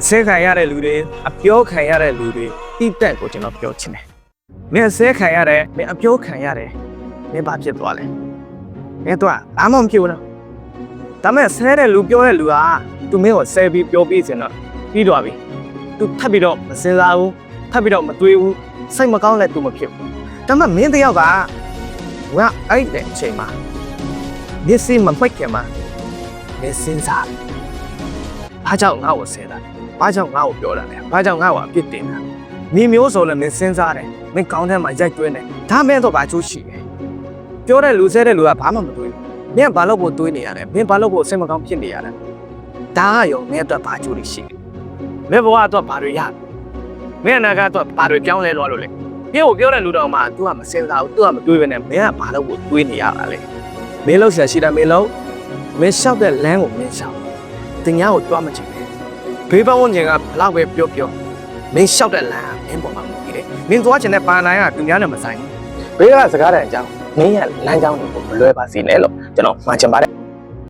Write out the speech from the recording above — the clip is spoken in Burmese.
အစဲခံရတဲ့လူတွေအပြောခံရတဲ့လူတွေတိတက်ကိုကျွန်တော်ပြောချင်တယ်မင်းအစဲခံရတယ်မင်းအပြောခံရတယ်မင်းဘာဖြစ်သွားလဲမင်းတော့ဘာမှမဖြစ်ဘူးနော်ဒါမဲ့ဆဲတဲ့လူပြောတဲ့လူကသူမင်းကိုဆဲပြီးပြောပြီးစင်တော့ပြီးတော့ပြီသူထပ်ပြီးတော့မစင်စားဘူးထပ်ပြီးတော့မတွေးဘူးစိတ်မကောင်းလဲသူမဖြစ်ဘူးဒါမဲ့မင်းတယောက်ကငါအဲ့တဲ့အချိန်မှာမျက်စိမမှိတ်ခင်မှာမင်းစဉ်းစားတယ်ဘာကြောင့်ငါ့ကိုဆဲတာလဲ ဘာကြောင့်ငါ့ကိုပြောတာလဲဘာကြောင့်ငါ့ကိုအပြစ်တင်တာနေမျိုးဆိုလည်းမင်းစဉ်းစားတယ်မင်းကောင်းတဲ့မှာရိုက်တွင်းတယ်ဒါမဲ့တော့ဘာချိုးရှိတယ်ပြောတဲ့လူဆဲတဲ့လူကဘာမှမတွေးဘူးမင်းကဘာလို့ကိုတွေးနေရလဲမင်းဘာလို့ကိုစိတ်မကောင်းဖြစ်နေရလဲဒါကရောမင်းအတွက်ဘာချိုးလို့ရှိလဲမင်းဘဝအတွက်ဘာတွေရလဲမင်းအနာဂတ်အတွက်ဘာတွေပြောင်းလဲသွားလို့လဲမင်းကိုပြောတဲ့လူတော်မှာ तू ကမစင်စားဘူး तू ကမတွေးဘဲနဲ့မင်းကဘာလို့ကိုတွေးနေရတာလဲမင်းလောက်ရှာရှိတာမင်းလောက်မင်းလျှောက်တဲ့လမ်းကိုမင်းလျှောက်တင်ညာကိုတွားမချင် ဘူးဘေးပန်းဝန်ကျင်ကဘလောက်ပဲပြောပြောမင်းလျှောက်တဲ့လမ်းကမင်းပေါ်မှာမူတည်တယ်မင်းသွားချင်တဲ့ပါနိုင်ကသူများနဲ့မဆိုင်ဘူးဘေးကစကားတဲ့အကြောင်းမင်းရဲ့လမ်းကြောင်းတွေကိုမလွဲပါစေနဲ့လို့ကျွန်တော်မှာချင်ပါတယ်